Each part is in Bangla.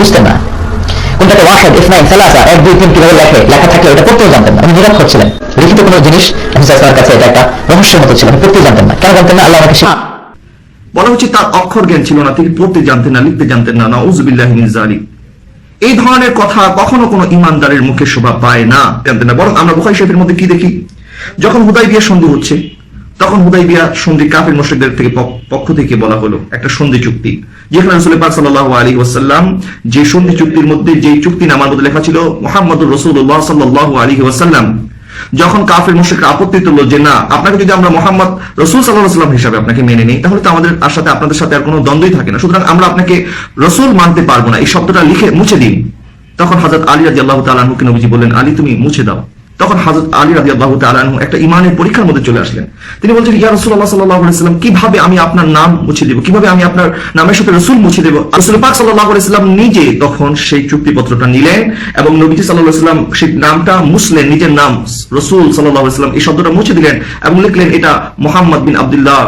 বুঝতেন না। কোনটাকে ওয়াহেদ ইসমাইল সালাসা, এক, দুই, তিন কীভাবে লেখে? লেখা থাকলে ওটা পড়তেও জানতেন না। উনি নিরক্ষর ছিলেন লিখিত কোনো জিনিস তার কাছে এটা একটা রহস্যের মতো ছিল উনি পড়তেই জানতেন না। কেন জানতেন না? আল্লাহ আমাকে বলা হচ্ছে তার অক্ষর জ্ঞান ছিল না, তিনি পড়তে জানতেন না, লিখতে জানতেন না। নাউজুবিল্লাহ মিন জালিক এই ধরনের কথা কখনো কোনো ইমানদারের মুখে শোভা পায় না। জানতেন না। বরং আমরা বুখারী শরীফের মধ্যে কি দেখি? যখন হুদাই বিয়া সন্ধি হচ্ছে তখন হুদাই বিয়া সন্ধি কাফের মুশরিকদের থেকে পক্ষ থেকে বলা হলো একটা সন্ধি চুক্তি, যেখানে রাসূল পাক সাল্লাল্লাহু আলাইহি ওয়াসাল্লাম যে সন্ধি চুক্তির মধ্যে যে চুক্তি নামার মধ্যে লেখা ছিল, মুহাম্মদুর রাসূলুল্লাহ সাল্লাল্লাহু আলাইহি ওয়াসাল্লাম। যখন কাফের মুশরিকরা আপত্তি তুললো যে না, আপনাকে যদি আমরা মোহাম্মদ রসুল সাল্লাহ সাল্লাম হিসাবে আপনাকে মেনে নিই, তাহলে তো আমাদের আর সাথে, আপনাদের সাথে আর কোনো দ্বন্দ্বই থাকে না। সুতরাং আমরা আপনাকে রসুল মানতে পারব না। এই শব্দটা লিখে মুছে দিন। তখন হাজরত আলী রাজি আল্লাহ তালাহুকে নবীজি বললেন, আলী, তুমি মুছে দাও। তখন হাজরত আলী রাজি আল্লাহ তালাহু একটা ইমানের পরীক্ষার মধ্যে চলে আসলেন। তিনি বলছেন, ইয়া রসুল্লাহ সাল্লাহ সাল্লাম, কীভাবে আমি আপনার নাম মুছে দেবো? কীভাবে আমি আপনার নামের সাথে রসুল মুছে দেবো? রসুল পাক সাল্লাহ সাল্লাম নিজে তখন সেই চুক্তিপত্রটা নিলেন এবং নবীজি সাল্লাহ সাল্লাম সেই নামটা মুসলেন নিজের নাম রসুল সাল্লাহ সাল্লাম এই শব্দটা মুছে দিলেন এবং লিখলেন, এটা মোহাম্মদ বিন আবদুল্লাহ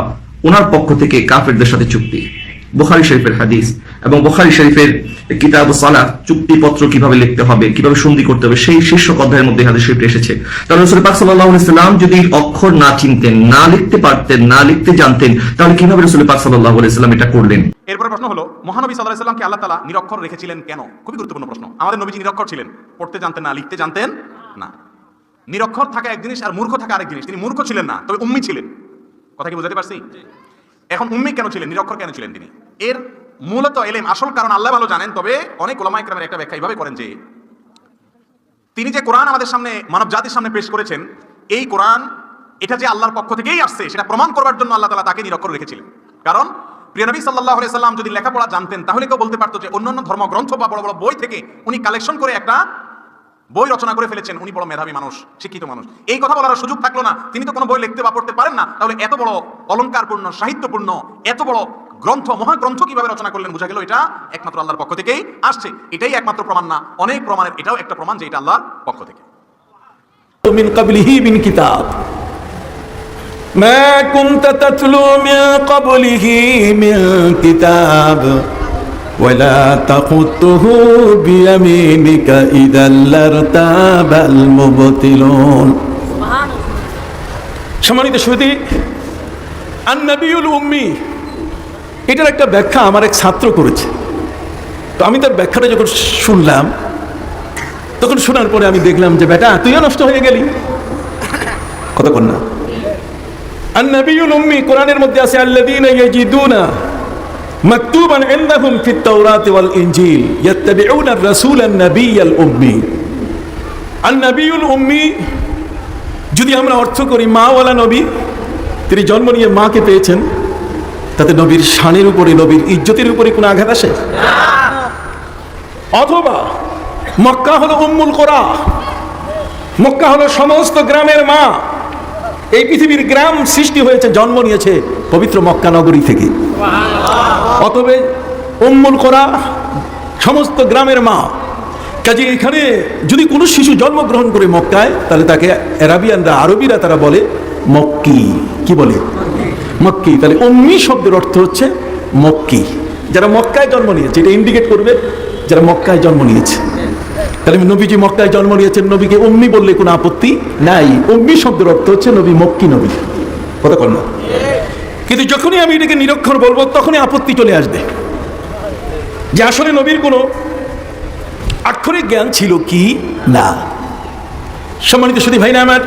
ওনার পক্ষ থেকে কাফেরদের সাথে চুক্তি। বুখারী শরীফের হাদিস। এবং বুখারী শরীফের কিতাব সালাহ চুক্তিপত্র কীভাবে লিখতে হবে কীভাবে সন্ধি করতে হবে সেই শীর্ষক অধ্যায়ের মধ্যে হাদিস শরীফে এসেছে। তাহলে রসুল পাক সাল্লাল্লাহু আলাইহি সাল্লাম যদি অক্ষর না চিনতেন না লিখতে পারতেন না লিখতে জানতেন তাহলে কীভাবে রসুল পাক সাল্লাল্লাহু আলাইহি সাল্লাম এটা করলেন? এরপরে প্রশ্ন হলো মহানবী সাল্লাহ সাল্লামকে আল্লাহ তালা নিরক্ষর রেখেছিলেন কেন? খুবই গুরুত্বপূর্ণ প্রশ্ন। আমাদের নবীজি নিরক্ষর ছিলেন। পড়তে জানতেন না লিখতে জানতেন না। নিরক্ষর থাকা এক জিনিস আর মূর্খ থাকা আরেক জিনিস। তিনি মূর্খ ছিলেন না তবে উম্মি ছিলেন। কথা কি বুঝাতে পারছি? এখন উম্মি কেন ছিলেন? নিরক্ষর কেন ছিলেন তিনি? এর মূলত এলেম, আসল কারণ আল্লাহ ভালো জানেন, তবে অনেক ওলামাই ক্রামের একটা ব্যাখ্যা এইভাবে করেন যে, তিনি যে কোরআন আমাদের সামনে, মানব জাতির সামনে পেশ করেছেন, এই কোরআন, এটা যে আল্লাহর পক্ষ থেকেই আসছে, সেটা প্রমাণ করবার জন্য আল্লাহ তালা তাকে নিরক্ষর রেখেছিলেন। কারণ, প্রিয় নবী সাল্লাহ সাল্লাম যদি লেখাপড়া জানতেন, তাহলে কেউ বলতে পারতো যে, অন্যান্য ধর্মগ্রন্থ বা বড় বড় বই থেকে উনি কালেকশন করে একটা বই রচনা করে ফেলেছেন, উনি বড় মেধাবী মানুষ, শিক্ষিত মানুষ। এই কথা বলার সুযোগ থাকল না, তিনি তো কোনো বই লিখতে বা পড়তে পারেন না, তাহলে এত বড় অলঙ্কারপূর্ণ, সাহিত্যপূর্ণ, এত বড় গ্রন্থ মহাগ্রন্থ কিভাবে রচনা করলেন বোঝা গেল এটা একমাত্র আল্লাহর পক্ষ থেকেই আসছে এটাই একমাত্র প্রমাণ না অনেক প্রমাণের এটাও একটা প্রমাণ যে এটা আল্লাহর পক্ষ থেকে من قبله من كتاب ما كنت تتلو من قبله من كتاب ولا تخطه بيمينك إذا لارتاب المبطلون সম্মানিত সুদী আন্নাবিউল উম্মি এটার একটা ব্যাখ্যা আমার এক ছাত্র করেছে। তো আমি তার ব্যাখ্যাটা যখন শুনলাম, তখন শোনার পরে আমি দেখলাম যে, বেটা, তুইও নষ্ট হয়ে গেলি। কতক্ষণ না। আন্নাবিউল উম্মি কোরআনের মধ্যে ওয়াল উম্মি। উম্মি যদি আমরা অর্থ করি মা মাওয়ালা নবী, তিনি জন্ম নিয়ে মাকে পেয়েছেন। তাতে নবীর শানের উপরে, নবীর ইজ্জতের উপরে কোনো আঘাত আসে? অথবা মক্কা হলো উম্মুল কোরা, মক্কা হলো সমস্ত গ্রামের মা। এই পৃথিবীর গ্রাম সৃষ্টি হয়েছে, জন্ম নিয়েছে পবিত্র মক্কা নগরী থেকে। অতবে উম্মুল কোরা, সমস্ত গ্রামের মা। কাজে এখানে যদি কোনো শিশু জন্মগ্রহণ করে মক্কায়, তাহলে তাকে অ্যারাবিয়ানরা আরবিরা তারা বলে মক্কি। কি বলে? মক্কি। তাহলে উম্মি শব্দের অর্থ হচ্ছে মক্কি। যারা মক্কায় জন্ম নিয়েছে, এটা ইন্ডিকেট করবে, যারা মক্কায় জন্ম নিয়েছে। তাহলে নবীজি মক্কায় জন্ম নিয়েছেন, নবীকে উম্মি বললে কোনো আপত্তি নাই। উম্মি শব্দের অর্থ হচ্ছে নবী মক্কি নবী। কথা কর কিন্তু যখনই আমি এটাকে নিরক্ষর বলব, তখনই আপত্তি চলে আসবে। যে আসলে নবীর কোনো আক্ষরিক জ্ঞান ছিল কি? না। সম্মানিত শুধু ভাই না আমার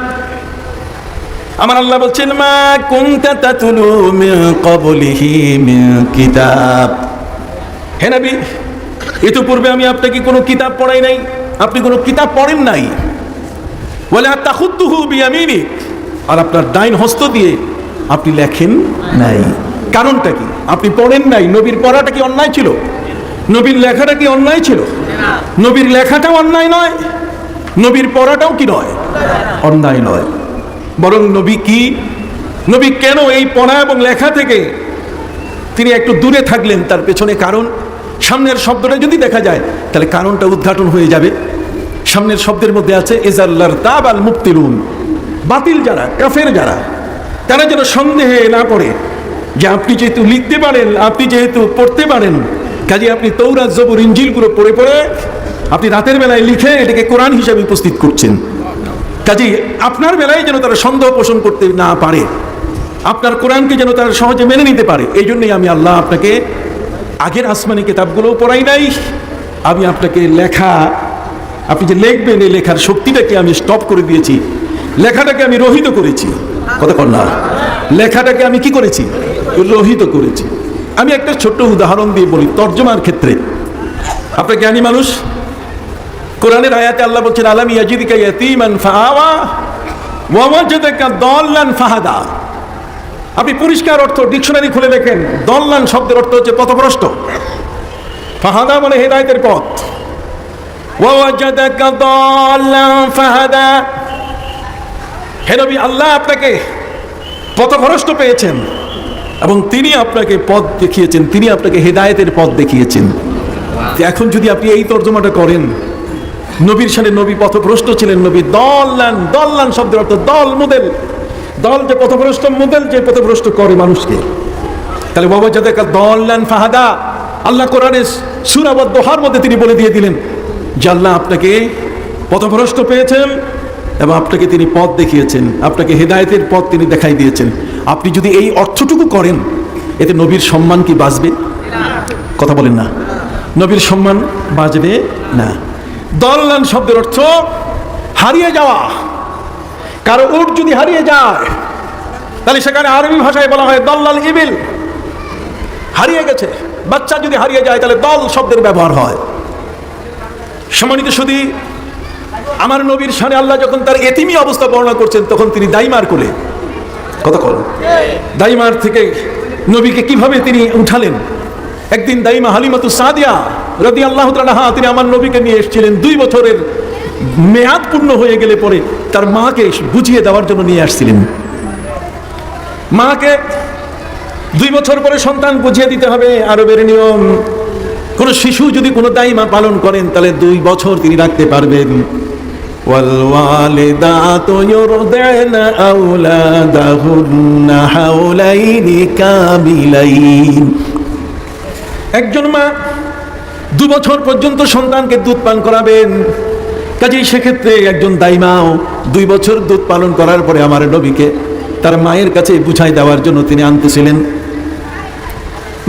আমার আল্লাহ বলছেন, মা কুনতা তাতুলু মিন ক্বাবলিহি মিন কিতাব। হে নবী, ইতিপূর্বে আমি আপনাকে কোনো কিতাব পড়াই নাই, আপনি কোনো কিতাব পড়েন নাই। বলে আর তাহুদ্দুহু বিয়ামিনি আর আপনার ডাইন হস্ত দিয়ে আপনি লেখেন নাই। কারণটা কি? আপনি পড়েন নাই, নবীর পড়াটা কি অন্যায় ছিল? নবীর লেখাটা কি অন্যায় ছিল? নবীর লেখাটাও অন্যায় নয়, নবীর পড়াটাও কি নয়? অন্যায় নয়। বরং নবী কি? নবী কেন এই পড়া এবং লেখা থেকে তিনি একটু দূরে থাকলেন? তার পেছনে কারণ? সামনের শব্দটা যদি দেখা যায়, তাহলে কারণটা উদ্ঘাটন হয়ে যাবে। সামনের শব্দের মধ্যে আছে এজাল্লার তাব আল মুক্তিলুন বাতিল যারা, কাফের যারা, তারা যেন সন্দেহে না পড়ে যে আপনি যেহেতু লিখতে পারেন, আপনি যেহেতু পড়তে পারেন কাজে আপনি তৌরাত জবুর ইঞ্জিলগুলো পড়ে পড়ে আপনি রাতের বেলায় লিখে এটাকে কোরআন হিসাবে উপস্থিত করছেন। কাজে আপনার বেলায় যেন তারা সন্দেহ পোষণ করতে না পারে, আপনার কোরআনকে যেন তারা সহজে মেনে নিতে পারে, এই জন্যই আমি আল্লাহ আপনাকে আগের আসমানি কিতাবগুলোও পড়াই নাই, আমি আপনাকে লেখা, আপনি যে লিখবেন এই লেখার শক্তিটাকে আমি স্টপ করে দিয়েছি, লেখাটাকে আমি রহিত করেছি কর না, লেখাটাকে আমি কি করেছি? রহিত করেছি। আমি একটা ছোট্ট উদাহরণ দিয়ে বলি, তর্জমার ক্ষেত্রে। আপনার জ্ঞানী মানুষ? কোরআনের আয়াতে আল্লাহ বলছেন, আলাম ইয়াজিদিকা ইয়াতীমান ফাআওয়া ওয়া ওয়াজাদাকা দাল্লান ফাহাদা। আপনি পরিষ্কার অর্থ ডিকশনারি খুলে দেখেন, দল্লান শব্দের অর্থ হচ্ছে পথভ্রষ্ট। ফাহাদা মানে হেদায়েতের পথ। ফাহাদা। হে নবী, আল্লাহ আপনাকে পথভ্রষ্ট পেয়েছেন এবং তিনি আপনাকে পথ দেখিয়েছেন, তিনি আপনাকে হেদায়েতের পথ দেখিয়েছেন। এখন যদি আপনি এই তর্জমাটা করেন নবীর সাথে নবী পথভ্রষ্ট ছিলেন নবী দল্লান দল্লান শব্দের অর্থ দল মোদেল। দল যে পথভ্রষ্ট মোদেল যে পথভ্রষ্ট করে মানুষকে। তাহলে বাবা যাদের দল্লান ফাহাদা। আল্লাহ কোরআনে সুরাবদ্ধ দোহার মধ্যে তিনি বলে দিয়ে দিলেন যে আল্লাহ আপনাকে পথভ্রষ্ট পেয়েছেন এবং আপনাকে তিনি পথ দেখিয়েছেন আপনাকে হেদায়েতের পথ তিনি দেখাই দিয়েছেন। আপনি যদি এই অর্থটুকু করেন এতে নবীর সম্মান কি বাঁচবে? কথা বলেন না। নবীর সম্মান বাঁচবে না। দল্লান শব্দের অর্থ হারিয়ে যাওয়া। কারও উট যদি হারিয়ে যায়, তাহলে সেখানে আরবি ভাষায় বলা হয় দল্লাল ইবিল। হারিয়ে গেছে। বাচ্চা যদি হারিয়ে যায়, তাহলে দল শব্দের ব্যবহার হয়। সম্মানিত শুধু আমার নবীর সানে আল্লাহ যখন তার এতিমি অবস্থা বর্ণনা করছেন, তখন তিনি দাইমার কোলে। কথা কর দাইমার থেকে নবীকে কীভাবে তিনি উঠালেন? একদিন দাইমা হালিমাতু সাদিয়া রদি আল্লাহ তালাহা তিনি আমার নবীকে নিয়ে এসেছিলেন দুই বছরের মেয়াদ পূর্ণ হয়ে গেলে পরে তার মাকে বুঝিয়ে দেওয়ার জন্য নিয়ে আসছিলেন মাকে দুই বছর পরে সন্তান বুঝিয়ে দিতে হবে আরবের নিয়ম কোন শিশু যদি কোনো দাইমা পালন করেন তাহলে দুই বছর তিনি রাখতে পারবেন والوالدات يرضعن أولادهن حولين كاملين একজন মা দু বছর পর্যন্ত সন্তানকে দুধ পান করাবেন। কাজেই সেক্ষেত্রে একজন দাইমাও দুই বছর দুধ পালন করার পরে আমার নবীকে তার মায়ের কাছে বুঝাই দেওয়ার জন্য তিনি আনতেছিলেন।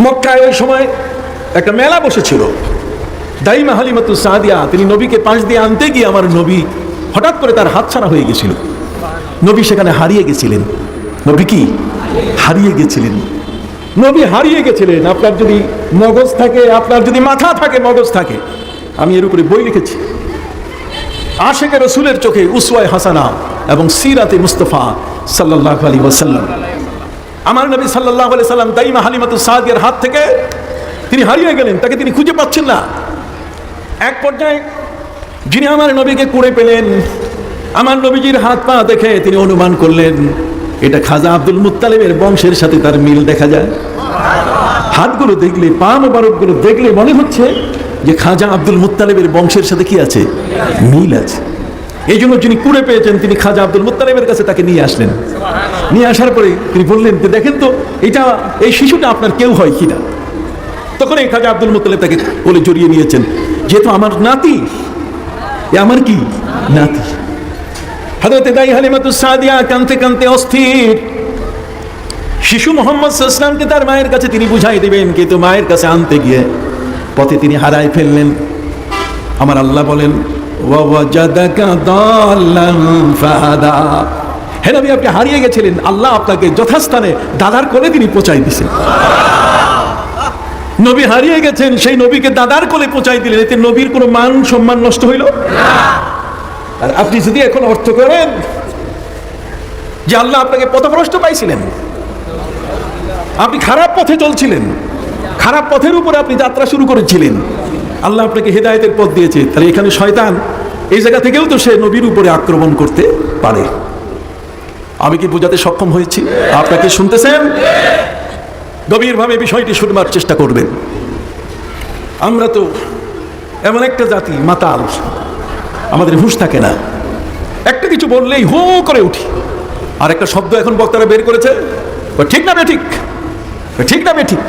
মক্কায় ওই সময় একটা মেলা বসেছিল। দাইমা হালিমাতু সাদিয়া, তিনি নবীকে পাশ দিয়ে আনতে গিয়ে আমার নবী হঠাৎ করে তার হাতছাড়া হয়ে গেছিল। নবী সেখানে হারিয়ে গেছিলেন। নবী কি? হারিয়ে গেছিলেন। নবী হারিয়ে গেছিলেন। আপনার যদি মগজ থাকে, আপনার যদি মাথা থাকে, মগজ থাকে। আমি এর উপরে বই লিখেছি। আশেকের রসুলের চোখে উসওয়ায় হাসানা এবং সিরাতে মুস্তফা সাল্লাহ আলী ওয়াসাল্লাম। আমার নবী সাল্লাহ আলি সাল্লাম দাইমা হালিমাতু সাদিয়ার হাত থেকে তিনি হারিয়ে গেলেন, তাকে তিনি খুঁজে পাচ্ছেন না। এক পর্যায়ে যিনি আমার নবীকে কুড়ে পেলেন, আমার নবীজির হাত পা দেখে তিনি অনুমান করলেন এটা খাজা আব্দুল মুত্তালিবের বংশের সাথে তার মিল দেখা যায়। হাতগুলো দেখলে, পা মোবারকগুলো দেখলে মনে হচ্ছে যে খাজা আব্দুল মুত্তালিবের বংশের সাথে কি আছে? মিল আছে। এই জন্য যিনি কুড়ে পেয়েছেন, তিনি খাজা আব্দুল মুত্তালিবের কাছে তাকে নিয়ে আসলেন। নিয়ে আসার পরে তিনি বললেন যে, দেখেন তো, এটা, এই শিশুটা আপনার কেউ হয় কিনা তখন এই খাজা আব্দুল মুত্তালিব তাকে বলে জড়িয়ে নিয়েছেন, যেহেতু আমার নাতি, এ আমার কি? নাতি। হজরত দাই হালিমাতু সাদিয়া কানতে কানতে অস্থির। শিশু মোহাম্মদ সাল্লামকে তার মায়ের কাছে তিনি বুঝাই দিবেন কিন্তু মায়ের কাছে আনতে গিয়ে পথে তিনি হারাই ফেললেন। আমার আল্লাহ বলেন হে নবী, আপনি হারিয়ে গেছিলেন। আল্লাহ আপনাকে যথাস্থানে দাদার কোলে তিনি পৌঁছাই দিয়েছেন। নবী হারিয়ে গেছেন, সেই নবীকে দাদার কোলে পৌঁছাই দিলেন। এতে নবীর কোনো মান সম্মান নষ্ট হইল? আর আপনি যদি এখন অর্থ করেন যে আল্লাহ আপনাকে পথভ্রষ্ট পাইছিলেন, আপনি খারাপ পথে চলছিলেন, খারাপ পথের উপরে আপনি যাত্রা শুরু করেছিলেন, আল্লাহ আপনাকে হেদায়েতের পথ দিয়েছে। তাহলে এখানে শয়তান এই জায়গা থেকেও তো সে নবীর উপরে আক্রমণ করতে পারে। আমি কি বোঝাতে সক্ষম হয়েছি? আপনাকে শুনতেছেন? গভীরভাবে বিষয়টি শুনবার চেষ্টা করবেন। আমরা তো এমন একটা জাতি, মাতাল। আমাদের হুঁশ থাকে না। একটা কিছু বললেই হো করে উঠি। আর একটা শব্দ এখন বক্তারা বের করেছে। ঠিক না বে, ঠিক। না বে, ঠিক।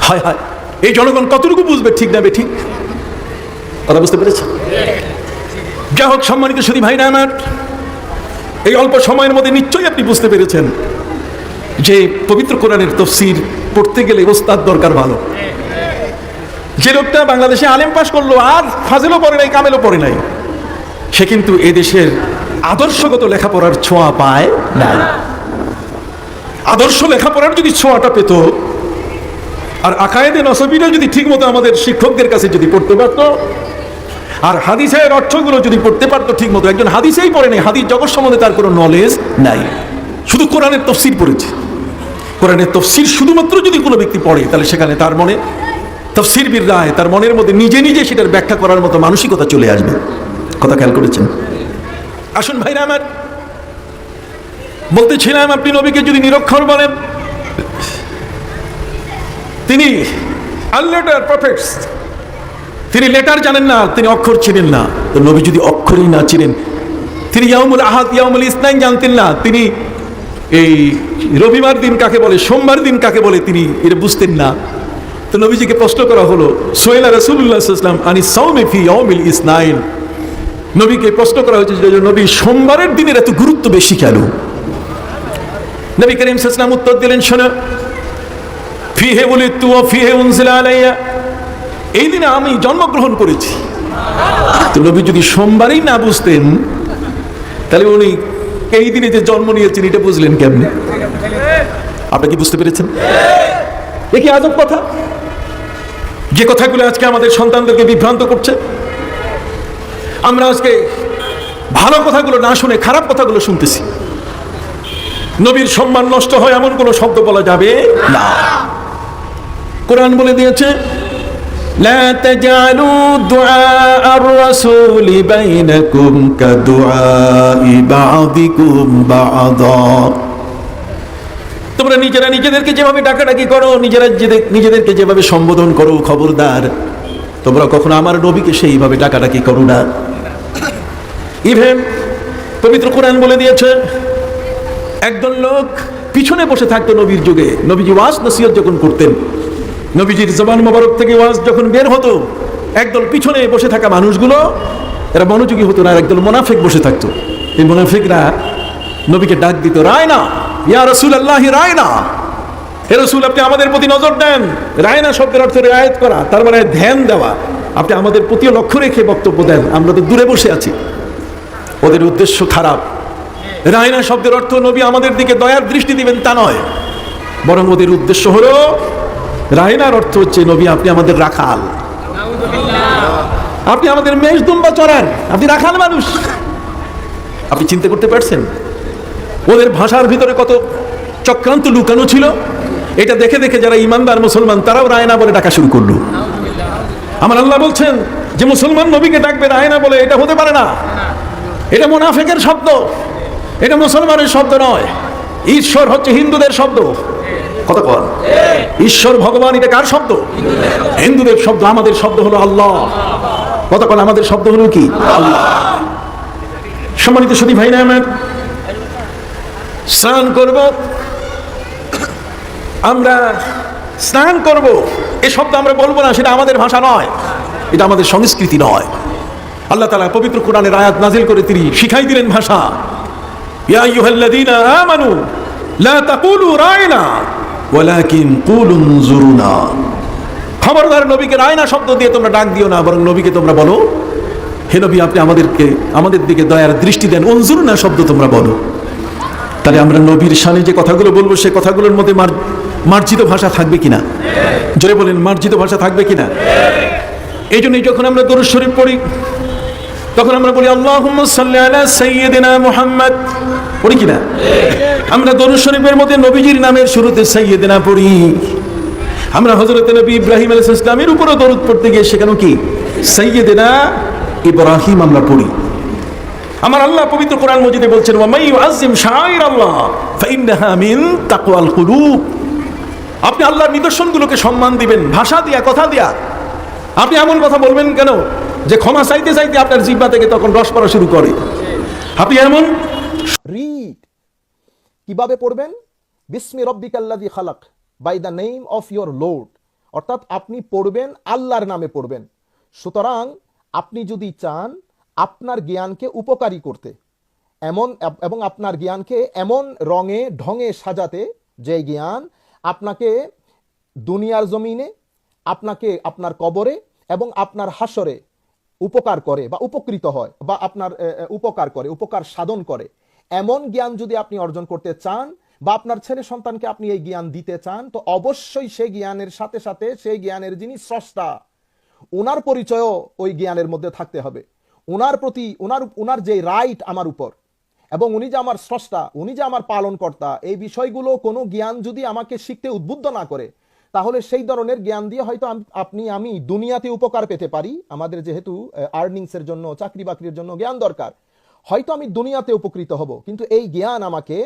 হায় হায়, এই জনগণ কতটুকু বুঝবে ঠিক না বে, ঠিক? কথা বুঝতে পেরেছে যা হোক, সম্মানিত শুধু ভাই না আমার, এই অল্প সময়ের মধ্যে নিশ্চয়ই আপনি বুঝতে পেরেছেন যে পবিত্র কোরআনের তফসির পড়তে গেলে ওস্তাদ দরকার ভালো। যে লোকটা বাংলাদেশে আলেম পাস করল আর ফাজেলও পড়ে নাই, কামেলও পড়ে নাই, সে কিন্তু এদেশের আদর্শগত লেখাপড়ার ছোঁয়া পায় নাই। আদর্শ লেখাপড়ার যদি ছোঁয়াটা পেত, আর আকায়েদে নসবিরা যদি ঠিকমতো আমাদের শিক্ষকদের কাছে যদি পড়তে পারত, আর হাদিসের অর্থগুলো যদি পড়তে পারতো ঠিক মতো একজন হাদিসেই পড়ে নেই, হাদিস জগৎ সম্বন্ধে তার কোনো নলেজ নাই। শুধু কোরআনের তফসির পড়েছে। কোরআনের তফসির শুধুমাত্র যদি কোনো ব্যক্তি পড়ে, তাহলে সেখানে তার মনে তফসির বীর রায় তার মনের মধ্যে নিজে নিজে সেটার ব্যাখ্যা করার মতো মানসিকতা চলে আসবে। কথা খেয়াল করেছেন? আসুন ভাইরা আমার। বলতেছিলাম আপনি নবীকে যদি নিরক্ষর বলেন। তিনি আল্লেটার প্রফেটস তিনি লেটার জানেন না, তিনি অক্ষর ছিলেন না। তো নবী যদি অক্ষরই না ছিলেন তিনি ইয়ামুল আহাদ ইয়ামুল ইসনাইন জানতেন না। তিনি এই রবিবার দিন কাকে বলে, সোমবার দিন কাকে বলে, তিনি এটা বুঝতেন না। তো নবীজিকে প্রশ্ন করা হলো সোহেলা রসুল্লাহাম আনি সৌমে ফি ইয়ামুল ইসনাইন? নবীকে প্রশ্ন করা হয়েছে যে নবী সোমবারের দিনের এত গুরুত্ব বেশি কেন? নবী করিম সাল্লাম উত্তর দিলেন, শোনো, ফিহে বলি তু ফিহে উনজিলা আলাইয়া, এই দিনে আমি জন্মগ্রহণ করেছি। তো নবী যদি সোমবারই না বুঝতেন, তাহলে উনি এই দিনে যে জন্ম নিয়েছেন, এটা বুঝলেন কেমনে? আপনি কি বুঝতে পেরেছেন? এ কি আজব কথা? যে কথাগুলো আজকে আমাদের সন্তানদেরকে বিভ্রান্ত করছে আমরা আজকে ভালো কথাগুলো না শুনে খারাপ কথাগুলো শুনতেছি নবীর সম্মান নষ্ট হয় এমন কোনো শব্দ বলা যাবে না কোরআন বলে দিয়েছে لا تجعلوا دعاء الرسول بينكم كدعاء بعضكم بعضا তোমরা নিজেরা নিজেদেরকে যেভাবে ডাকাডাকি করো, নিজেরা নিজেদের- নিজেদেরকে যেভাবে সম্বোধন করো, খবরদার, তোমরা কখনো আমার নবীকে সেইভাবে ডাকাডাকি করো না। ইভেন পবিত্র কোরআন বলে দিয়েছে, একদল লোক পিছনে বসে থাকতো নবীর যুগে। নবীজি ওয়াজ নসিহত যখন করতেন, নবীজির জবান মোবারক থেকে ওয়াজ যখন বের হতো, একদল পিছনে বসে থাকা মানুষগুলো, এরা মনোযোগী হতো না একদল মোনাফেক বসে থাকতো। এই মোনাফেকরা নবীকে ডাক দিত রায় না ইয়া রসুল আল্লাহ রায় না হে রসুল, আপনি আমাদের প্রতি নজর দেন। রায় না শব্দের অর্থ রেয়ায়ত করা, তার মানে ধ্যান দেওয়া। আপনি আমাদের প্রতি লক্ষ্য রেখে বক্তব্য দেন, আমরা তো দূরে বসে আছি। ওদের উদ্দেশ্য খারাপ। রায়না শব্দের অর্থ নবী আমাদের দিকে দয়ার দৃষ্টি দিবেন তা নয়। বরং ওদের উদ্দেশ্য হলো, রায়নার অর্থ হচ্ছে, নবী, আপনি আমাদের রাখাল। আপনি আমাদের মেষ দুম্বা চড়ান, আপনি রাখাল মানুষ। আপনি চিন্তা করতে পারছেন? ওদের ভাষার ভিতরে কত চক্রান্ত লুকানো ছিল, এটা দেখে দেখে যারা ইমানদার মুসলমান, তারাও রায়না বলে ডাকা শুরু করল। আমার আল্লাহ বলছেন যে, মুসলমান নবীকে ডাকবে রায়না বলে, এটা হতে পারে না। এটা মোনাফেকের শব্দ, এটা মুসলমানের শব্দ নয়। ঈশ্বর হচ্ছে হিন্দুদের শব্দ। কত কর ঈশ্বর ভগবান, এটা কার শব্দ? হিন্দুদের শব্দ, আমাদের শব্দ হলো আল্লাহ। কতক্ষণ আমাদের শব্দ হলো কি? আল্লাহ। সম্মানিত সতী ভাই না আমার স্নান করব। আমরা স্নান করব। এ শব্দ আমরা বলব না, সেটা আমাদের ভাষা নয়। এটা আমাদের সংস্কৃতি নয়। আল্লাহ তালা পবিত্র কোরআনের আয়াত নাজিল করে তিনি শিখাই দিলেন ভাষা। ইয়া আইয়ুহাল্লাযীনা আমানু, লা তাকুলু রায়না, ওয়ালাকিন কুলু উনজুরুনা খবরদার নবীকে রায়না শব্দ দিয়ে তোমরা ডাক দিও না, বরং নবীকে তোমরা বলো। হে নবী, আপনি আমাদেরকে, আমাদের দিকে দয়ার দৃষ্টি দেন, উনজুরুনা শব্দ তোমরা বলো। তাহলে আমরা নবীর সানে যে কথাগুলো বলব সে কথাগুলোর মধ্যে মার- মার্জিত ভাষা থাকবে কিনা? জোরে বলেন, মার্জিত ভাষা থাকবে কিনা? এই জন্যই যখন আমরা দরুদ শরীফ পড়ি, তখন আমরা বলি, আল্লাহুম্মা সাল্লি আলা সাইয়্যিদিনা মুহাম্মদ। পড়ি কিনা? আমরা দরুদ শরীফের মধ্যে নবীজির নামের শুরুতে সাইয়্যিদিনা পড়ি। আমরা হযরত নবী ইব্রাহিম আলাইহিস সালামের উপরে দরুদ পড়তে গিয়ে সেখানেও কি? সাইয়্যিদিনা ইব্রাহিম আমরা পড়ি। আমার আল্লাহ পবিত্র কোরআন মজিদে বলছেন ওয়া মাই ইউআযিম শাআইর আল্লাহ ফাইন্নাহা মিন তাকওয়াল কুলুব। আপনি আল্লাহর নিদর্শনগুলোকে সম্মান দিবেন, ভাষা দিয়া, কথা দিয়া। আপনি এমন কথা বলবেন কেন যে ক্ষমা চাইতে চাইতে আপনার জিব্বা থেকে তখন রস পড়া শুরু করে? আপনি এমন রিড কীভাবে পড়বেন? বিসমি রব্বিকাল্লাযী খালাক by the name of your lord অর্থাৎ আপনি পড়বেন, আল্লাহর নামে পড়বেন। সুতরাং আপনি যদি চান আপনার জ্ঞানকে উপকারী করতে। এমন, এবং আপনার জ্ঞানকে এমন রঙে, ঢঙে সাজাতে যে জ্ঞান আপনাকে দুনিয়ার জমিনে, আপনাকে আপনার কবরে এবং আপনার হাসরে উপকার করে বা উপকৃত হয় বা আপনার উপকার করে, উপকার সাধন করে। এমন জ্ঞান যদি আপনি অর্জন করতে চান বা আপনার ছেলে সন্তানকে আপনি এই জ্ঞান দিতে চান, তো অবশ্যই সেই জ্ঞানের সাথে সাথে সেই জ্ঞানের যিনি স্রষ্টা ওনার পরিচয়ও ওই জ্ঞানের মধ্যে থাকতে হবে। ওনার প্রতি ওনার ওনার যে রাইট আমার উপর, এবং উনি যে আমার স্রষ্টা, উনি যে আমার পালনকর্তা, এই বিষয়গুলো কোনো জ্ঞান যদি আমাকে শিখতে উদ্বুদ্ধ না করে, তাহলে সেই ধরনের জ্ঞান দিয়ে হয়তো আপনি, আমি দুনিয়াতে উপকার পেতে পারি। আমাদের যেহেতু আর্নিংসের জন্য, চাকরি বাকরির জন্য জ্ঞান দরকার। হয়তো আমি দুনিয়াতে উপকৃত হব, কিন্তু এই জ্ঞান আমাকে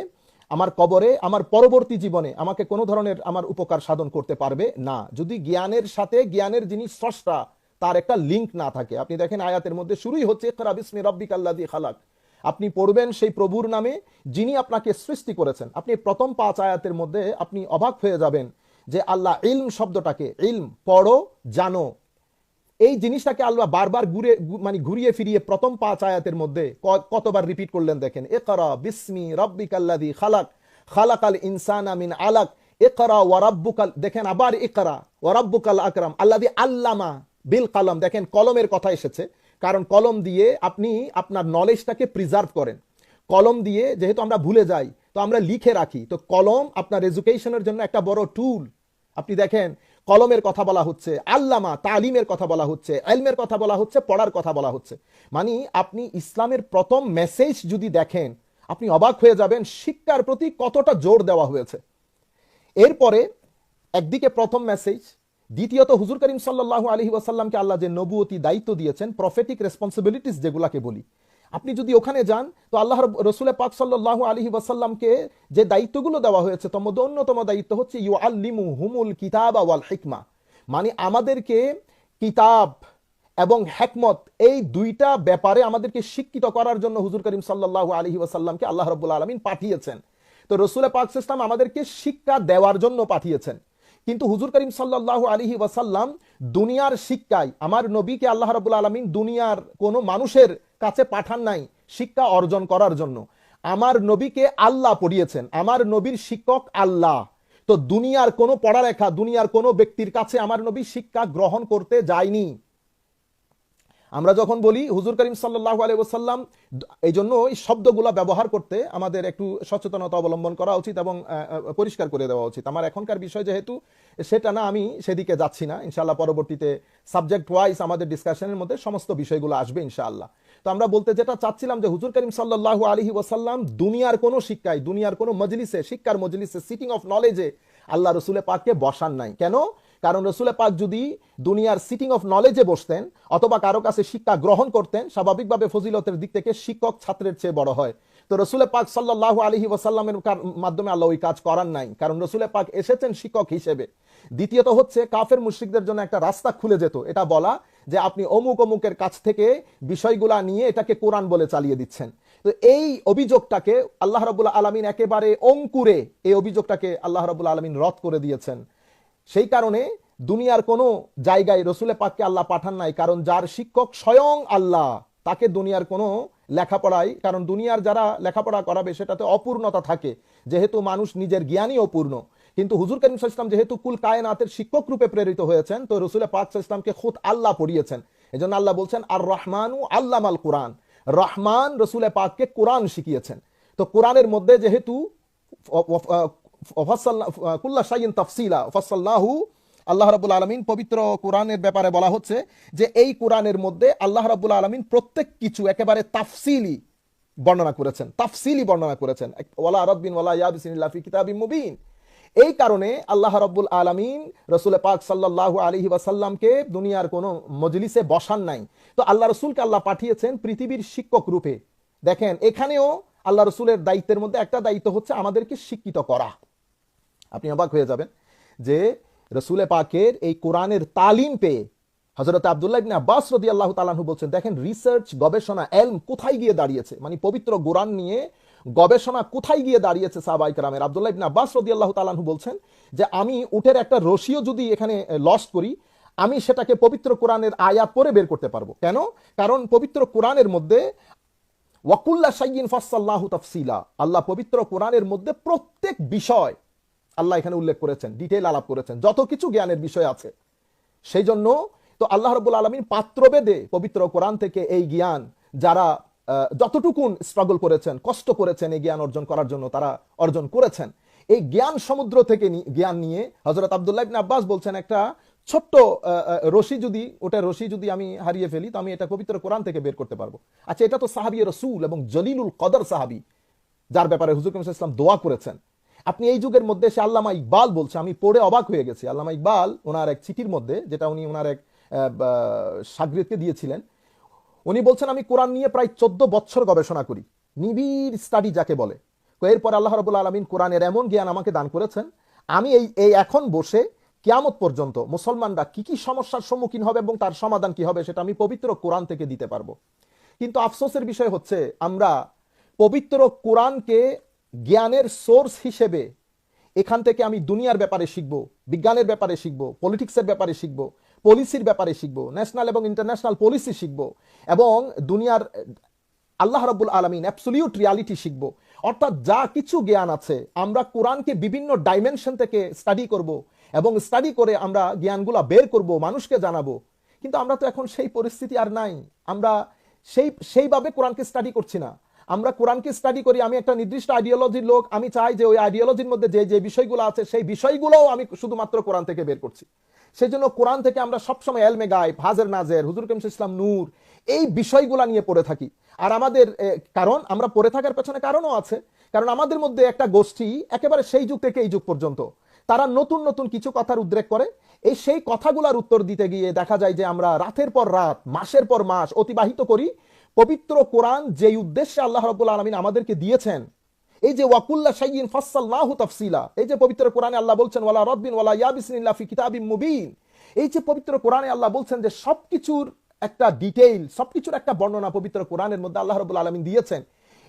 আমার কবরে, আমার পরবর্তী জীবনে আমাকে কোনো ধরনের আমার উপকার সাধন করতে পারবে না। যদি জ্ঞানের সাথে, জ্ঞানের যিনি স্রষ্টা তার একটা লিংক না থাকে। আপনি দেখেন আয়াতের মধ্যে শুরুই হচ্ছে, ইকরা বিসমি রব্বিক আল্লাযী খালাক। আপনি পড়বেন সেই প্রভুর নামে যিনি আপনাকে সৃষ্টি করেছেন। আপনি প্রথম পাঁচ আয়াতের মধ্যে আপনি অবাক হয়ে যাবেন যে আল্লাহ ইলম শব্দটাকে, ইলম, পড়ো, জানো। এই জিনিসটাকে আল্লাহ বারবার ঘুরে মানে ঘুরিয়ে ফিরিয়ে প্রথম পাঁচ আয়াতের মধ্যে কতবার রিপিট করলেন দেখেন একরা বিসমি রব্বিক আল্লাদি খালাক। খালাক আল ইনসান আমিন আলাক। এ একরা ওয়ারাব্বুকাল দেখেন আবার একরা ওয়ারাব্বুকাল আকরাম আল্লাদি আল্লামা বিল কালাম, দেখেন কলমের কথা এসেছে, কারণ কলম দিয়ে আপনি আপনার নলেজটাকে প্রিজার্ভ করেন। কলম দিয়ে যেহেতু আমরা ভুলে যাই, তো আমরা লিখে রাখি। তো কলম আপনার এডুকেশনের জন্য একটা বড় টুল আপনি দেখেন, কলমের কথা বলা হচ্ছে, আল্লামা তালিমের কথা বলা হচ্ছে, এলমের কথা বলা হচ্ছে, পড়ার কথা বলা হচ্ছে। মানে আপনি ইসলামের প্রথম মেসেজ যদি দেখেন, আপনি অবাক হয়ে যাবেন শিক্ষার প্রতি কতটা জোর দেওয়া হয়েছে। এরপরে একদিকে প্রথম মেসেজ দ্বিতীয়ত, হুজুর করিম সাল্লাহ আলহি ওয়াসাল্লামকে আল্লাহ যে নবুয়তি দায়িত্ব দিয়েছেন প্রফেটিক রেসপন্সিবিলিটিস যেগুলাকে বলি। আপনি যদি ওখানে যান, তো আল্লাহ রসুল পাক সাল্লাহ আলহি ওয়াসাল্লামকে যে দায়িত্বগুলো দেওয়া হয়েছে মধ্যে অন্যতম দায়িত্ব হচ্ছে ইউ আল্লিমু হুমুল কিতাব ওয়াল হিকমা। মানে আমাদেরকে কিতাব এবং হেকমত, এই দুইটা ব্যাপারে আমাদেরকে শিক্ষিত করার জন্য হুজুর করিম সাল্লাহ আলহি ওয়াসাল্লামকে আল্লাহ রব্বুল আলমিন পাঠিয়েছেন। তো রসুল পাক ইসলাম আমাদেরকে শিক্ষা দেওয়ার জন্য পাঠিয়েছেন। কিন্তু হুজুর করিম সাল্লাহ আলহি ওয়াসাল্লাম দুনিয়ার শিক্ষায়, আমার নবীকে আল্লাহ রবুল আলমিন দুনিয়ার কোনো মানুষের কাছে পাঠান নাই শিক্ষা অর্জন করার জন্য। আমার নবীকে আল্লাহ পড়িয়েছেন, আমার নবীর শিক্ষক আল্লাহ। তো দুনিয়ার কোনো পড়ালেখা, দুনিয়ার কোনো ব্যক্তির কাছে আমার নবী শিক্ষা গ্রহণ করতে যায়নি। আমরা যখন বলি হুজুর করিম সাল্লাহ আলী ওসাল্লাম এই জন্য এই শব্দগুলা ব্যবহার করতে আমাদের একটু সচেতনতা অবলম্বন করা উচিত এবং পরিষ্কার করে দেওয়া উচিত। আমার এখনকার বিষয় যেহেতু, সেটা না আমি সেদিকে যাচ্ছি না। ইনশাল্লাহ পরবর্তীতে সাবজেক্ট ওয়াইজ আমাদের ডিসকাশনের মধ্যে সমস্ত বিষয়গুলো আসবে ইনশাআল্লাহ। তো আমরা বলতে যেটা চাচ্ছিলাম যে হুজুর করিম সাল্লাহ আলহি ওসাল্লাম দুনিয়ার কোনো শিক্ষায়, দুনিয়ার কোনো মজলিসে, শিক্ষার মজলিসে সিটিং অফ নলেজে আল্লাহ রসুলের পাককে বসান নাই। কেন? কারণ রসুলে পাক যদি দুনিয়ার সিটিং অফ নলেজে বসতেন, অথবা কারও কাছে শিক্ষা গ্রহণ করতেন, স্বাভাবিকভাবে ফজিলতের দিক থেকে শিক্ষক ছাত্রের চেয়ে বড় হয়। তো রসুলে পাক সাল্লাহ আলহি ওয়াসাল্লামের কার- মাধ্যমে আল্লাহ ওই কাজ করার নাই, কারণ রসুলে পাক এসেছেন শিক্ষক হিসেবে। দ্বিতীয়ত হচ্ছে, কাফের মুশ্রিকদের জন্য একটা রাস্তা খুলে যেত। এটা বলা যে আপনি অমুক অমুকের কাছ থেকে বিষয়গুলা নিয়ে এটাকে কোরআন বলে চালিয়ে দিচ্ছেন। তো এই অভিযোগটাকে আল্লাহ রবুল্লা আলমিন একেবারে অঙ্কুরে এই অভিযোগটাকে আল্লাহ রবুল্লা আলমিন রদ করে দিয়েছেন। সেই কারণে দুনিয়ার কোনো জায়গায় রসুলে পাককে আল্লাহ পাঠান নাই, কারণ যার শিক্ষক স্বয়ং আল্লাহ, তাকে দুনিয়ার কোনো লেখাপড়ায়, কারণ দুনিয়ার যারা লেখাপড়া করাবে সেটাতে অপূর্ণতা থাকে, যেহেতু মানুষ নিজের জ্ঞানই অপূর্ণ। কিন্তু হুজুর করিম ইসলাম যেহেতু কুল কায়নাতের শিক্ষক রূপে প্রেরিত হয়েছেন, তো রসুলে পাক ইসলামকে খুদ আল্লাহ পড়িয়েছেন। এই জন্য আল্লাহ বলছেন আর রহমানু আল্লাহ আল কোরআন। রহমান রসুলে পাককে কোরআন শিখিয়েছেন। তো কোরআনের মধ্যে যেহেতু কুল্লা শাইন তাফসিলা, ফসল্লাহু আল্লাহ রাবুল আলমিন পবিত্র কোরআনের ব্যাপারে বলা হচ্ছে যে এই কোরআনের মধ্যে আল্লাহ রাবুল আলমিন প্রত্যেক কিছু একেবারে তাফসিলি বর্ণনা করেছেন, তাফসিলি বর্ণনা করেছেন। ওয়ালা রব্বিন ওয়ালা ইয়াবিসিনিল্লাহ ফি কিতাবিম মুবিন। এই কারণে আল্লাহ রাব্বুল আলামিন রসুল পাক সাল্লাল্লাহু আলাইহি ওয়াসাল্লামকে দুনিয়ার কোনো মজলিসে বসান নাই। তো আল্লাহ রসুলকে আল্লাহ পাঠিয়েছেন পৃথিবীর শিক্ষক রূপে। দেখেন, এখানেও আল্লাহ রসুলের দায়িত্বের মধ্যে একটা দায়িত্ব হচ্ছে আমাদেরকে শিক্ষিত করা। আপনি অবাক হয়ে যাবেন যে রসুলে পাকের এই কোরআনের তালিম পেয়ে হজরত আবদুল্লাহ ইবনে আব্বাস রদি আল্লাহ তালাহু বলছেন, দেখেন রিসার্চ গবেষণা, এলম কোথায় গিয়ে দাঁড়িয়েছে? মানে পবিত্র কোরআন নিয়ে গবেষণা কোথায় গিয়ে দাঁড়িয়েছে সাহাবাই কারামের? আব্দুল্লাহ ইবনে আব্বাস রদি আল্লাহ তাআলাহু বলছেন যে, আমি উটের একটা রশিও যদি এখানে লস্ট করি, আমি সেটাকে পবিত্র কোরআনের আয়াত পরে বের করতে পারব। কেন? কারণ পবিত্র কোরআনের মধ্যে ওয়াকুল্লা সাইয়িন ফাসাল্লাহু তাফসিলা। আল্লাহ পবিত্র কোরআনের মধ্যে প্রত্যেক বিষয় আল্লাহ এখানে উল্লেখ করেছেন ডিটেল আলাপ করেছেন, যত কিছু জ্ঞানের বিষয় আছে। সেই জন্য তো আল্লাহ রব্বুল আলমিন পাত্রবেদে পবিত্র কোরআন থেকে এই জ্ঞান যারা যতটুকুন স্ট্রাগল করেছেন, কষ্ট করেছেন এই জ্ঞান অর্জন করার জন্য তারা অর্জন করেছেন। এই জ্ঞান সমুদ্র থেকে জ্ঞান নিয়ে হজরত আবদুল্লাহ ইবনে আব্বাস বলছেন একটা ছোট্ট রশি যদি, ওটা রশি যদি আমি হারিয়ে ফেলি, তো আমি এটা পবিত্র কোরআন থেকে বের করতে পারব। আচ্ছা এটা তো সাহাবি রসুল এবং জলিলুল কদর সাহাবি, যার ব্যাপারে হুজুর ওয়াসাল্লাম দোয়া করেছেন। আপনি এই যুগের মধ্যে সে আল্লামা ইকবাল বলছে, আমি পড়ে অবাক হয়ে গেছি। আল্লামা ইকবাল ওনার এক চিঠির মধ্যে, যেটা উনি ওনার এক সাগরিদকে দিয়েছিলেন, উনি বলছেন, আমি কোরআন নিয়ে প্রায় চোদ্দ বছর গবেষণা করি। নিবিড় স্টাডি যাকে বলে। এরপর আল্লাহ রবুল্লা আলমিন কোরআনের এমন জ্ঞান আমাকে দান করেছেন, আমি এই এই এখন বসে কিয়ামত পর্যন্ত মুসলমানরা কি কি সমস্যার সম্মুখীন হবে এবং তার সমাধান কি হবে সেটা আমি পবিত্র কোরআন থেকে দিতে পারব। কিন্তু আফসোসের বিষয় হচ্ছে, আমরা পবিত্র কোরআনকে জ্ঞানের সোর্স হিসেবে এখান থেকে আমি দুনিয়ার ব্যাপারে শিখব, বিজ্ঞানের ব্যাপারে শিখব পলিটিক্সের ব্যাপারে শিখব পলিসির ব্যাপারে শিখব ন্যাশনাল এবং ইন্টারন্যাশনাল পলিসি শিখব এবং দুনিয়ার, আল্লাহ রাব্বুল আলমিন অ্যাবসলিউট রিয়ালিটি শিখব। অর্থাৎ যা কিছু জ্ঞান আছে, আমরা কোরআনকে বিভিন্ন ডাইমেনশন থেকে স্টাডি করব এবং স্টাডি করে আমরা জ্ঞানগুলা বের করব, মানুষকে জানাব। কিন্তু আমরা তো এখন সেই পরিস্থিতি আর নাই। আমরা সেই, সেইভাবে কোরআনকে স্টাডি করছি না। আমরা কোরআনকে স্টাডি করি, আমি একটা নির্দিষ্ট আইডিওলজির লোক, আমি চাই যে ওই আইডিওলজির মধ্যে যে যে বিষয়গুলো আছে, সেই বিষয়গুলোও আমি শুধুমাত্র কোরআন থেকে বের করছি। সেই জন্য কোরআন থেকে আমরা সবসময় এলমে গাই হাজের নাজের, হুজুর কেম ইসলাম নূর, এই বিষয়গুলো নিয়ে পড়ে থাকি। আর আমাদের কারণ, আমরা পড়ে থাকার পেছনে কারণও আছে। কারণ আমাদের মধ্যে একটা গোষ্ঠী একেবারে সেই যুগ থেকে এই যুগ পর্যন্ত। তারা নতুন নতুন কিছু কথার উদ্রেক করে। এই সেই কথাগুলার উত্তর দিতে গিয়ে দেখা যায় যে আমরা রাতের পর রাত, মাসের পর মাস অতিবাহিত করি। পবিত্র কোরআন যেই উদ্দেশ্যে আল্লাহ রব্বুল আলমিন আমাদেরকে দিয়েছেন, এই যে ওয়াকুল্লা শাইয়িন ফাসসালনাহু তাফসিলা, এই যে পবিত্র কোরআনে আল্লাহ বলছেন, ওয়ালা রব্বিন ওয়ালা ইয়াবিসিনিল্লাহ ফি কিতাবিম মুবিন এই যে পবিত্র কোরআনে আল্লাহ বলছেন যে সবকিছুর একটা ডিটেইল, সবকিছুর একটা বর্ণনা পবিত্র কোরআনের মধ্যে আল্লাহ রব্বুল আলমিন দিয়েছেন।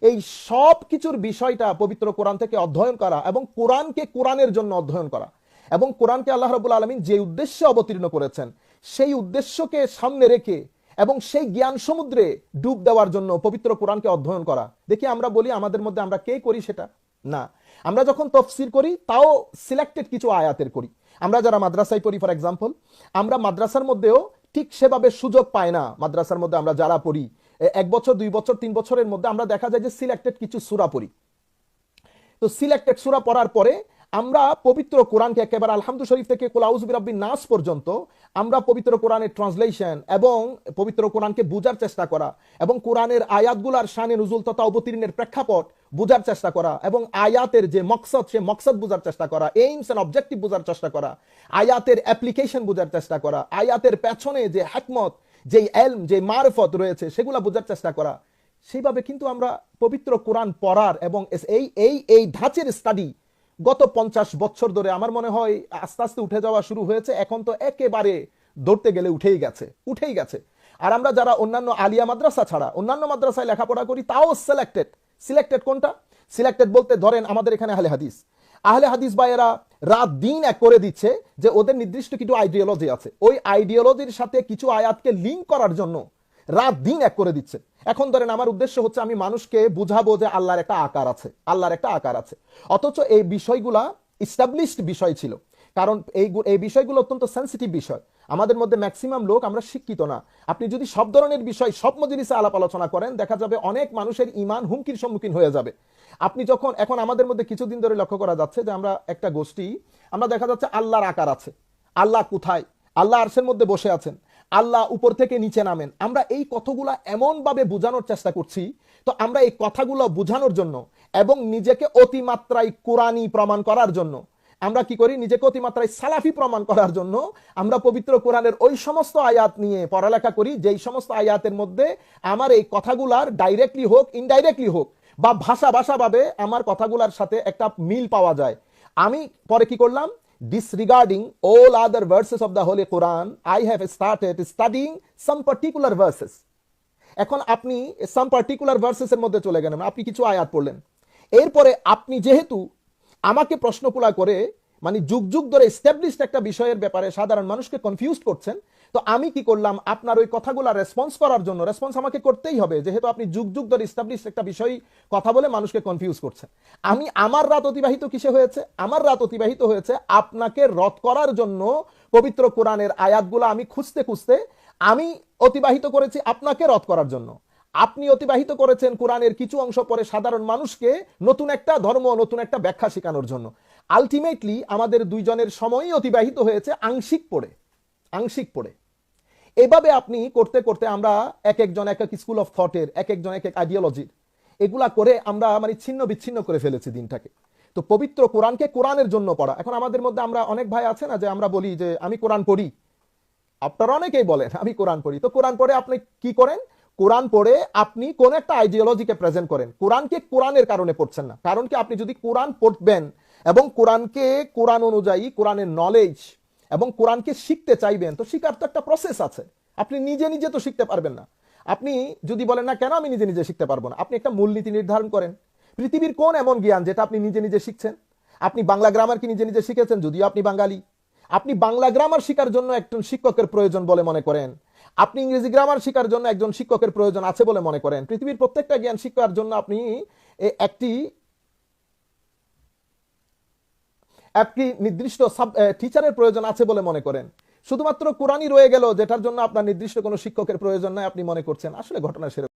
এই সব কিছুর বিষয়টা পবিত্র কোরআন থেকে অধ্যয়ন করা এবং কোরআনকে কোরআনের জন্য অধ্যয়ন করা এবং কোরআনকে আল্লাহ রবুল আলমিন যে উদ্দেশ্যে অবতীর্ণ করেছেন, সেই উদ্দেশ্যকে সামনে রেখে এবং সেই জ্ঞান সমুদ্রে ডুব দেওয়ার জন্য পবিত্র কোরআনকে অধ্যয়ন করা। দেখি আমরা বলি আমাদের মধ্যে আমরা কে করি সেটা? না। আমরা যখন তফসির করি, তাও সিলেক্টেড কিছু আয়াতের করি। আমরা যারা মাদ্রাসায় পড়ি ফর এক্সাম্পল আমরা মাদ্রাসার মধ্যেও ঠিক সেভাবে সুযোগ পাই না। মাদ্রাসার মধ্যে আমরা যারা পড়ি এক বছর, দুই বছর, তিন বছরের মধ্যে আমরা দেখা যায় যে সিলেক্টেড কিছু সুরা পড়ি। তো সিলেক্টেড সুরা পড়ার পরে আমরা পবিত্র কোরআনকে একেবারে আলহামদু শরীফ থেকে রব্বি নাস পর্যন্ত আমরা পবিত্র কোরআনের ট্রান্সলেশন এবং পবিত্র কোরআনকে বোঝার চেষ্টা করা এবং কোরআনের আয়াতগুলার শানে নজুল তথা অবতীর্ণের প্রেক্ষাপট বোঝার চেষ্টা করা এবং আয়াতের যে মকসদ, সে মকসদ বোঝার চেষ্টা করা এইমস এন্ড অবজেক্টিভ বোঝার চেষ্টা করা, আয়াতের অ্যাপ্লিকেশন বোঝার চেষ্টা করা, আয়াতের পেছনে যে হ্যাকমত যে এলম, যে মারফত রয়েছে, সেগুলা বোঝার চেষ্টা করা। সেইভাবে কিন্তু আমরা পবিত্র কোরআন পড়ার এবং এই এই এই ধাঁচের স্টাডি গত পঞ্চাশ বছর ধরে আমার মনে হয় আস্তে আস্তে উঠে যাওয়া শুরু হয়েছে, এখন তো একেবারে ধরতে গেলে উঠেই গেছে উঠেই গেছে। আর আমরা যারা অন্যান্য আলিয়া মাদ্রাসা ছাড়া, অন্যান্য মাদ্রাসায় লেখাপড়া করি, তাও সিলেক্টেড সিলেক্টেড কোনটা? সিলেক্টেড বলতে ধরেন আমাদের এখানে আহলে হাদিস। আহলে হাদিস ভাইয়েরা রাত দিন এক করে দিচ্ছে যে ওদের নির্দিষ্ট কিছু আইডিওলজি আছে। ওই আইডিওলজির সাথে কিছু আয়াতকে লিঙ্ক করার জন্য রাত দিন এক করে দিচ্ছে। এখন ধরেন আমার উদ্দেশ্য হচ্ছে আমি মানুষকে বুঝাবো যে আল্লাহর একটা আকার আছে, আল্লাহর একটা আকার আছে। অথচ এই বিষয়গুলা ইস্টাবলিশড বিষয় ছিল। কারণ এই এই বিষয়গুলো অত্যন্ত সেন্সিটিভ বিষয়। আমাদের মধ্যে ম্যাক্সিমাম লোক আমরা শিক্ষিত না। আপনি যদি সব ধরনের বিষয়, সব মজলিসে আলাপ আলোচনা করেন, দেখা যাবে অনেক মানুষের ইমান হুমকির সম্মুখীন হয়ে যাবে। আপনি যখন, এখন আমাদের মধ্যে কিছুদিন ধরে লক্ষ্য করা যাচ্ছে যে আমরা একটা গোষ্ঠী, আমরা দেখা যাচ্ছে আল্লাহর আকার আছে। আল্লাহ কোথায়? আল্লাহ আরশের মধ্যে বসে আছেন। আল্লাহ উপর থেকে নিচে নামেন। আমরা এই কথাগুলো এমনভাবে বোঝানোর চেষ্টা করছি, তো আমরা এই কথাগুলো বোঝানোর জন্য এবং নিজেকে অতিমাত্রায় কোরআনই প্রমাণ করার জন্য, আমরা কি করি? নিজেকে অতিমাত্রায় সালাফি প্রমাণ করার জন্য আমরা পবিত্র কোরআনের ওই সমস্ত আয়াত নিয়ে পড়ালেখা করি, যেই সমস্ত আয়াতের মধ্যে আমার এই কথাগুলার ডাইরেক্টলি হোক ইনডাইরেক্টলি হোক বা ভাষা ভাষাভাবে আমার কথাগুলার সাথে একটা মিল পাওয়া যায়। আমি পরে কি করলাম? Disregarding all other verses of the Holy Quran, I have started studying some particular verses. এখন আপনি সাম পার্টিকুলার ভার্সেস এর মধ্যে চলে গেলেন আপনি কিছু আয়াত পড়লেন এরপরে আপনি যেহেতু আমাকে প্রশ্নকুলা করে মানে যুগ যুগ ধরে এস্টাবলিশড একটা বিষয়ের ব্যাপারে সাধারণ মানুষকে কনফিউজ করছেন তো আমি কি করলাম? আপনার ওই কথাগুলো রেসপন্স করার জন্য রেসপন্স আমাকে করতেই হবে। যেহেতু আপনি যুগ যুগ ধরে এস্টাবলিশ একটা বিষয়, কথা বলে মানুষকে কনফিউজ করছেন। আমি আমার রাত অতিবাহিত কিসে হয়েছে? আমার রাত অতিবাহিত হয়েছে আপনাকে রদ করার জন্য পবিত্র কোরআনের আয়াতগুলো আমি খুঁজতে খুঁজতে আমি অতিবাহিত করেছি আপনাকে রদ করার জন্য। আপনি অতিবাহিত করেছেন কোরআনের কিছু অংশ পরে সাধারণ মানুষকে নতুন একটা ধর্ম, নতুন একটা ব্যাখ্যা শেখানোর জন্য। আলটিমেটলি আমাদের দুইজনের সময়ই অতিবাহিত হয়েছে আংশিক পড়ে। আংশিক পড়ে। এভাবে আপনি করতে করতে আমরা এক একজন এক এক স্কুল অফ থটের এক একজন এক এক আইডিওলজির এগুলা করে আমরা মানে ছিন্ন বিচ্ছিন্ন করে ফেলেছি দিনটাকে। তো পবিত্র কোরআনকে কোরআনের জন্য পড়া। এখন আমাদের মধ্যে আমরা অনেক ভাই আছে না যে আমরা বলি যে আমি কোরআন পড়ি। আপনারা অনেকেই বলেন, আমি কোরআন পড়ি। তো কোরআন পড়ে আপনি কি করেন? কোরআন পড়ে আপনি কোন একটা আইডিওলজিকে প্রেজেন্ট করেন। কোরআনকে কোরআনের কারণে পড়ছেন না। কারণ কি আপনি যদি কোরআন পড়বেন এবং কোরআনকে কোরআন অনুযায়ী, কোরআনের নলেজ এবং কোরআনকে শিখতে চাইবেন, তো শিখার তো একটা প্রসেস আছে। আপনি নিজে নিজে তো শিখতে পারবেন না। আপনি যদি বলেন, না, কেন আমি নিজে নিজে শিখতে পারব না? আপনি একটা মূলনীতি নির্ধারণ করেন। পৃথিবীর কোন এমন জ্ঞান যেটা আপনি নিজে নিজে শিখছেন? আপনি বাংলা গ্রামার কি নিজে নিজে শিখেছেন? যদিও আপনি বাঙালি। আপনি বাংলা গ্রামার শেখার জন্য একজন শিক্ষকের প্রয়োজন বলে মনে করেন। আপনি ইংরেজি গ্রামার শেখার জন্য একজন শিক্ষকের প্রয়োজন আছে বলে মনে করেন। পৃথিবীর প্রত্যেকটা জ্ঞান শিক্ষার জন্য আপনি একটি একটি নির্দিষ্ট সাব টিচারের প্রয়োজন আছে বলে মনে করেন। শুধুমাত্র কোরআনই রয়ে গেল, যেটার জন্য আপনার নির্দিষ্ট কোনো শিক্ষকের প্রয়োজন নয় আপনি মনে করছেন। আসলে ঘটনা সেরকম।